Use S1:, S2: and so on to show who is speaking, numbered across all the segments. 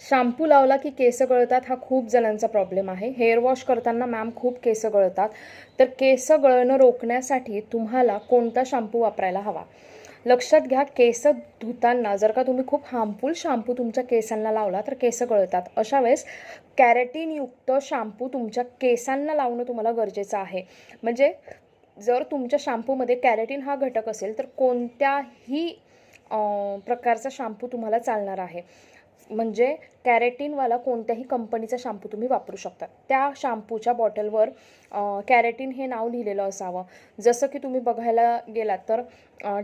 S1: Shampoo लावला की केस गळतात हा खूप जणांचा प्रॉब्लेम आहे. हेअर वॉश करताना मॅम खूप केस गळतात. तर केस गळणं रोखण्यासाठी तुम्हाला कोणता शॅम्पू वापरायला हवा? लक्षात घ्या केस धुताना जर का तुम्ही खूप हार्मफुल शॅम्पू तुमच्या केसांना लावला तर केस गळतात. अशा वेळेस कॅरेटीनयुक्त शॅम्पू तुमच्या केसांना लावणं तुम्हाला गरजेचं आहे. म्हणजे जर तुमच्या शॅम्पूमध्ये कॅरेटीन हा घटक असेल तर कोणत्याही प्रकारचा शॅम्पू तुम्हाला चालणार आहे. म्हणजे कॅरेटीनवाला कोणत्याही कंपनीचा शॅम्पू तुम्ही वापरू शकता. त्या शॅम्पूच्या बॉटलवर कॅरेटीन हे नाव लिहिलेलं असावं. जसं की तुम्ही बघायला गेलात तर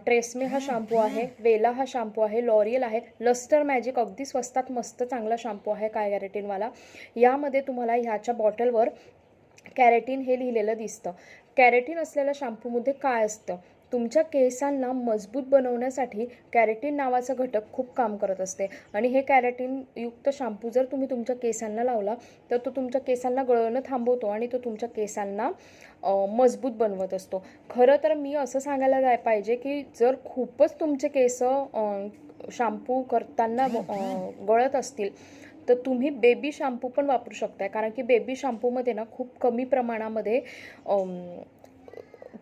S1: ट्रेसमे हा शॅम्पू आहे वेला हा शॅम्पू आहे लॉरियल आहे लस्टर मॅजिक अगदी स्वस्तात मस्त चांगला शॅम्पू आहे काय कॅरेटीनवाला. यामध्ये तुम्हाला ह्याच्या बॉटलवर कॅरेटीन हे लिहिलेलं दिसतं. कॅरेटीन असलेल्या शॅम्पूमध्ये काय असतं? तुमच्या केसांना मजबूत बनवण्यासाठी कॅरेटीन नावाचा घटक खूप काम करत असते. आणि हे कॅरेटीनयुक्त शॅम्पू जर तुम्ही तुमच्या केसांना लावला तर तो तुमच्या केसांना गळणं थांबवतो आणि तो तुमच्या केसांना मजबूत बनवत असतो. खरं तर मी असं सांगायला जाय पाहिजे की जर खूपच तुमचे केस शॅम्पू करताना गळत असतील तर तुम्ही बेबी शॅम्पू पण वापरू शकताय. कारण की बेबी शॅम्पूमध्ये ना खूप कमी प्रमाणामध्ये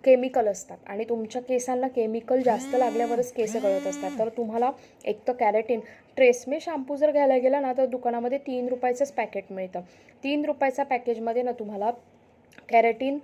S1: केमिकल असतात. आणि तुमच्या केसांना केमिकल जास्त लागल्यावरच केस गळत असतात. तर तुम्हाला एक तर कॅरेटीन ट्रेसमे शॅम्पू जर घ्यायला गेला ना तर दुकानामध्ये तीन रुपयाचंच पॅकेट मिळतं. तीन रुपयाच्या पॅकेजमध्ये ना तुम्हाला कॅरेटीन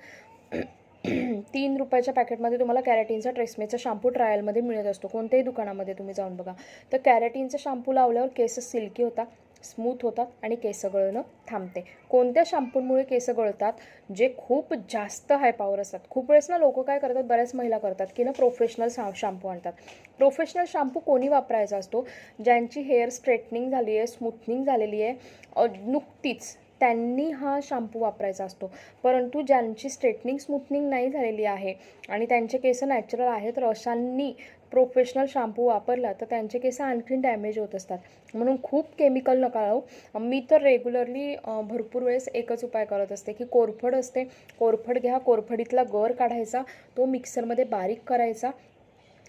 S1: तीन रुपयाच्या पॅकेटमध्ये तुम्हाला कॅरेटीनचा ट्रेसमेचा शॅम्पू ट्रायलमध्ये मिळत असतो. कोणत्याही दुकानामध्ये तुम्ही जाऊन बघा. तर कॅरेटीनचा शॅम्पू लावल्यावर केस सिल्की होतात. स्मूथ होतात आणि केस गळणं थांबते. कोणत्या शॅम्पूंमुळे केस गळतात? जे खूप जास्त हाय पॉवर असतात. खूप वेळेस ना लोक काय करतात? बऱ्याच महिला करतात की ना प्रोफेशनल शा शॅम्पू आणतात. प्रोफेशनल शॅम्पू कोणी वापरायचा असतो? ज्यांची हेअर स्ट्रेटनिंग झाली आहे स्मूथनिंग झालेली आहे नुकतीच. त्यांनी हा शॅम्पू वापरायचा असतो. परंतु ज्यांची स्ट्रेटनिंग स्मूथनिंग नाही झालेली आहे आणि त्यांचे केस नॅचरल आहेत तर अशांनी प्रोफेशनल शॅम्पू वापरला तर त्यांचे केस आणखीन डॅमेज होत असतात. म्हणून खूप केमिकल नका लावू. मी तर रेग्युलरली भरपूर वेळेस एकच उपाय करत असते की कोरफड असते. कोरफड घ्या. कोरफडीतला गर काढायचा. तो मिक्सरमध्ये बारीक करायचा.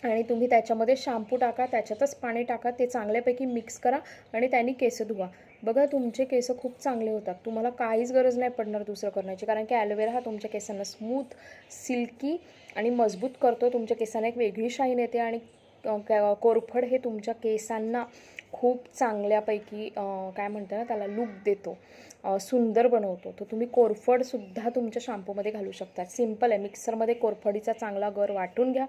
S1: आणि तुम्ही त्याच्यामध्ये शॅम्पू टाका त्याच्यातच पाणी टाका ते चांगल्यापैकी मिक्स करा आणि त्यांनी केस धुवा. बघा तुमचे केस खूप चांगले होतात. तुम्हाला काहीच गरज नाही पडणार दुसरं करण्याची कारण की ॲलोवेरा हा तुमच्या केसांना स्मूथ सिल्की आणि मजबूत करतो. तुमच्या केसांना एक वेगळी शाईन येते आणि क- कोरफड हे तुमच्या केसांना खूप चांगल्यापैकी काय म्हणतात ना त्याला लुक देतो. सुंदर बनवतो. तर तुम्ही कोरफडसुद्धा तुमच्या शॅम्पूमध्ये घालू शकता. सिंपल आहे. मिक्सरमध्ये कोरफडीचा चांगला गर वाटून घ्या.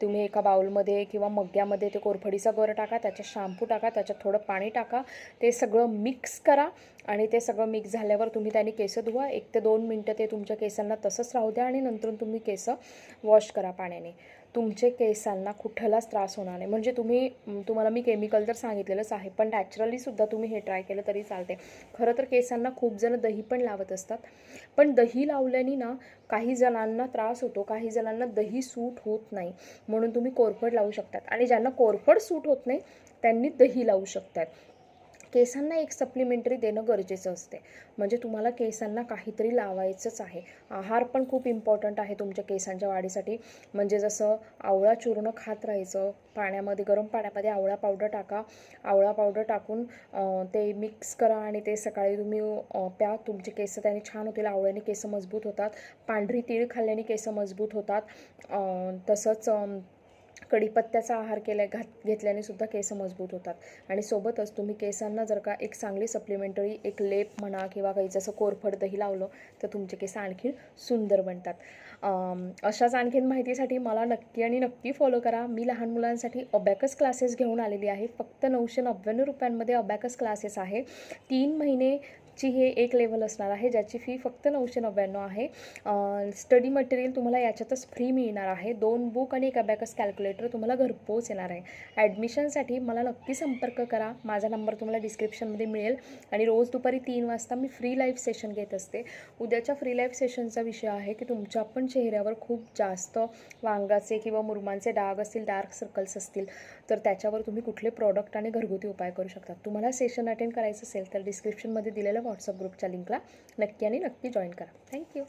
S1: तुम्ही एका बाउलमध्ये किंवा मग्ग्यामध्ये ते कोरफडीचा गर टाका त्याच्यात शॅम्पू टाका त्याच्यात थोडं पाणी टाका ते सगळं मिक्स करा आणि ते सगळं मिक्स झाल्यावर तुम्ही त्याने केस धुवा. एक ते दोन मिनटं ते तुमच्या केसांना तसंच राहू द्या आणि नंतर तुम्ही केस वॉश करा पाण्याने. तुमचे केसांना कुठलाच त्रास होणार नाही. म्हणजे तुम्ही तुम्हाला मी केमिकल तर सांगितलेलंच आहे पण नॅचरलीसुद्धा तुम्ही हे ट्राय केलं तरी चालते खरं तर केसांना खूप जण दही पण लावत असतात. पण दही लावल्याने ना काही जणांना त्रास होतो काही जणांना दही सूट होत नाही. म्हणून तुम्ही कोरफड लावू शकतात. आणि ज्यांना कोरफड सूट होत नाही त्यांनी दही लावू शकतात. केसांना एक सप्लिमेंटरी देणं गरजेचं असते. म्हणजे तुम्हाला केसांना काहीतरी लावायचंच आहे. आहार पण खूप इम्पॉर्टंट आहे तुमच्या केसांच्या वाढीसाठी. म्हणजे जसं आवळा चूर्ण खात राहायचं पाण्यामध्ये गरम पाण्यामध्ये आवळा पावडर टाका. आवळा पावडर टाकून ते मिक्स करा आणि ते सकाळी तुम्ही प्या. तुमचे केस त्याने छान होतील. आवळ्याने केस मजबूत होतात. पांढरी तीळ खाल्ल्याने केस मजबूत होतात. तसंच कढीपत्त्याचा आहार केल्या घात घेतल्याने सुद्धा केस मजबूत होतात. आणि सोबतच तुम्ही केसांना जर का एक चांगली सप्लिमेंटरी एक लेप म्हणा किंवा काही जसं कोरफड दही लावलं तर तुमचे केस आणखी सुंदर बनतात. अशाच आणखीन माहितीसाठी मला नक्की आणि नक्की फॉलो करा. मी लहान मुलांसाठी अबॅकस क्लासेस घेऊन आलेली आहे. फक्त नऊशे नव्याण्णव रुपयांमध्ये अबॅकस क्लासेस आहे. तीन महिने ची हे एक लेवल असणार आहे ज्याची फी फक्त नऊशे नव्याण्णव आहे. स्टडी मटेरियल तुम्हाला याच्यातच फ्री मिळणार आहे. दोन बुक आणि एक अबॅकस कॅल्क्युलेटर तुम्हाला घरपोच येणार आहे. ॲडमिशनसाठी मला नक्की संपर्क करा. माझा नंबर तुम्हाला डिस्क्रिप्शनमध्ये मिळेल. आणि रोज दुपारी तीन वाजता मी फ्री लाईव्ह सेशन घेत असते. उद्याच्या फ्री लाईव्ह सेशनचा विषय आहे की तुमच्या पण चेहऱ्यावर खूप जास्त वांगाचे किंवा मुरमांचे डाग असतील डार्क सर्कल्स असतील तर त्याच्यावर तुम्ही कुठले प्रॉडक्ट आणि घरगुती उपाय करू शकता. तुम्हाला सेशन अटेंड करायचं असेल तर डिस्क्रिप्शनमध्ये दिलेलं व्हॉट्सअप ग्रुपच्या लिंकला नक्की आणि नक्की जॉईन करा. थँक्यू